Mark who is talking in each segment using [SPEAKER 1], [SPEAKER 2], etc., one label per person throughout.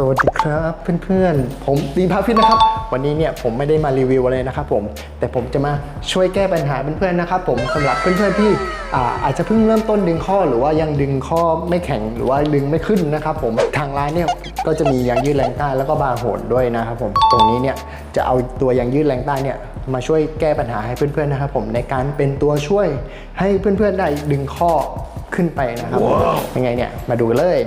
[SPEAKER 1] สวัสดีครับเพื่อนๆ ผมดีพาฟิตนะครับ วันนี้เนี่ยผมไม่ได้มารีวิวอะไรนะครับผม แต่ผมจะมาช่วยแก้ปัญหาเพื่อนๆนะครับผมสำหรับเพื่อนๆที่อ่าอาจจะเพิ่งเริ่มต้นดึงข้อหรือว่ายังดึงข้อไม่แข็งหรือว่าดึงไม่ขึ้นนะครับผมทางร้านเนี่ยก็จะมียางยืดแรงต้านแล้วก็บาร์โหดด้วยนะครับผมตรงนี้เนี่ยจะเอาตัวยางยืดแรงต้านเนี่ยมาช่วยแก้ปัญหาให้เพื่อนๆนะครับผมในการเป็นตัวช่วยให้เพื่อนๆได้ดึงข้อขึ้นไปนะครับผมยังไงเนี่ยมาดูกันเลย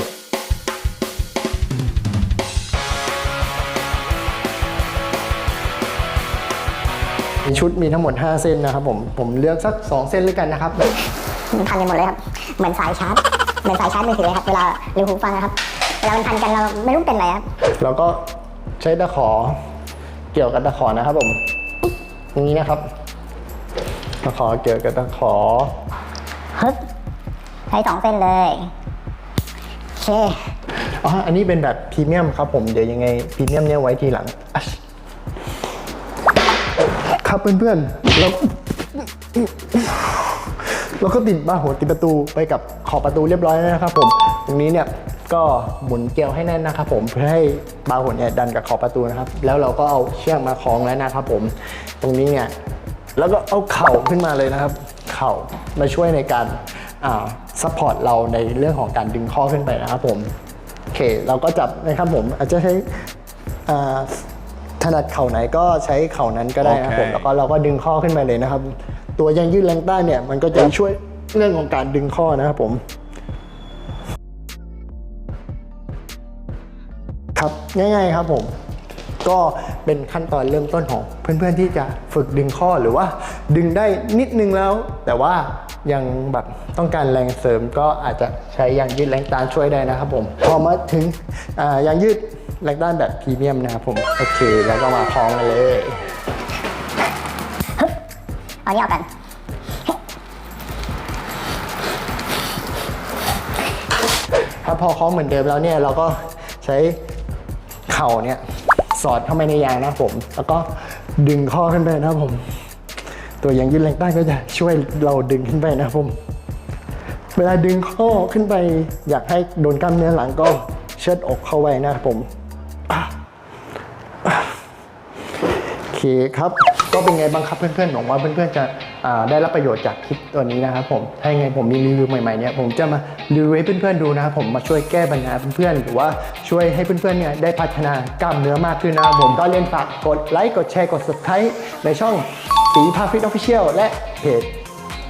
[SPEAKER 1] ชุดมีทั้งหมด 5 เส้นนะครับผม ผมเลือกสัก 2 เส้นเลยกันนะครับ
[SPEAKER 2] มันพันกันหมดเลยครับ เหมือนสายชาร์จ เหมือนสายชาร์จมือถือเลยครับ เวลาลืมหูฟังนะครับ เวลามันพันกันเราไม่รู้เป็นอะไรครับ
[SPEAKER 1] แล้วก็ใช้ตะขอเกี่ยวกับตะขอนะครับผมอย่างนี้นะครับ ตะขอเกี่ยวกับตะขอ
[SPEAKER 2] ฮึบใช้สองเส้นเลยโอเค
[SPEAKER 1] อ๋อ อันนี้เป็นแบบพรีเมียมครับผม เดี๋ยวยังไงพรีเมียมเนี่ยไว้ทีหลังอะ ครับเพื่อนๆแล้วเราก็ติดบ้าหัวติดประตูไปกับขอบประตูเรียบร้อยแล้วนะครับผมตรงนี้เนี่ยก็หมุนเกลียวให้แน่นนะครับผมเพื่อให้บาหัวเนี่ยดันกับขอบประตูนะครับ แล้วเราก็เอาเชือกมาคล้องแล้วนะครับผมตรงนี้เนี่ยแล้วก็เอาเข่าขึ้นมาเลยนะครับ เข่ามาช่วยในการอ่าซัพพอร์ตเราในเรื่องของการดึงข้อขึ้นไปนะครับผมโอเคเราก็จับนะครับผมอาจจะใช้อ่า ถนัดเข่าไหนก็ใช้เข่านั้นก็ได้นะครับผม
[SPEAKER 3] โอเค
[SPEAKER 1] แล้วก็เราก็ดึงข้อขึ้นไปเลยนะครับ ตัวยางยืดแรงต้านเนี่ยมันก็จะช่วยเรื่องของการดึงข้อนะครับผมครับง่ายๆครับผมก็เป็นขั้นตอนเริ่มต้นของเพื่อนๆที่จะฝึกดึงข้อหรือว่า ดึงได้นิดนึงแล้ว แต่ว่ายังแบบต้องการแรงเสริมก็อาจจะใช้ยางยืดแรงต้านช่วยได้นะครับผมพอมาถึงอ่ายางยืด แรงต้านแบบพรีเมียมนะครับผมโอเคแล้วก็มาคล้องกันเลย
[SPEAKER 2] เอานี้ออกกัน
[SPEAKER 1] ถ้าพอคล้องเหมือนเดิมแล้วเนี่ยเราก็ใช้เข่าเนี่ยสอดเข้าไปในยางนะครับผม แล้วก็ดึงข้อขึ้นไปนะครับผม ตัวยางยืดแรงต้านก็จะช่วยเราดึงขึ้นไปนะครับผม เวลาดึงข้อขึ้นไป อยากให้โดนกล้ามเนื้อหลังก็เชิดอกเข้าไว้นะครับผมอะอะ โอเคครับ ก็เป็นไงบ้างครับเพื่อนๆหวังว่าเพื่อนๆจะได้รับประโยชน์จากคลิปตัวนี้นะครับผม ถ้ายังไงผมมีรีวิวใหม่ๆเนี่ยผมจะมารีวิวให้เพื่อนๆดูนะครับผมมาช่วยแก้ปัญหาเพื่อนๆหรือว่าช่วยให้เพื่อนๆเนี่ยได้พัฒนากล้ามเนื้อมากขึ้นนะครับผมก็เล่นฝากกดไลค์กดแชร์กด subscribe ในช่องตีพาฟิตออฟฟิเชียลและเพจ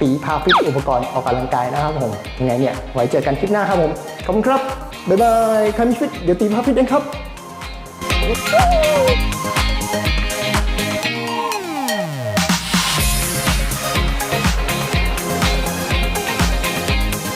[SPEAKER 1] ตีพาฟิตอุปกรณ์ออกกำลังกายนะครับผมยังไงเนี่ยไว้เจอกันคลิปหน้าครับผมขอบคุณครับบ๊ายบายใครมีฟิตเดี๋ยวตีพาฟิตเองครับ Woo!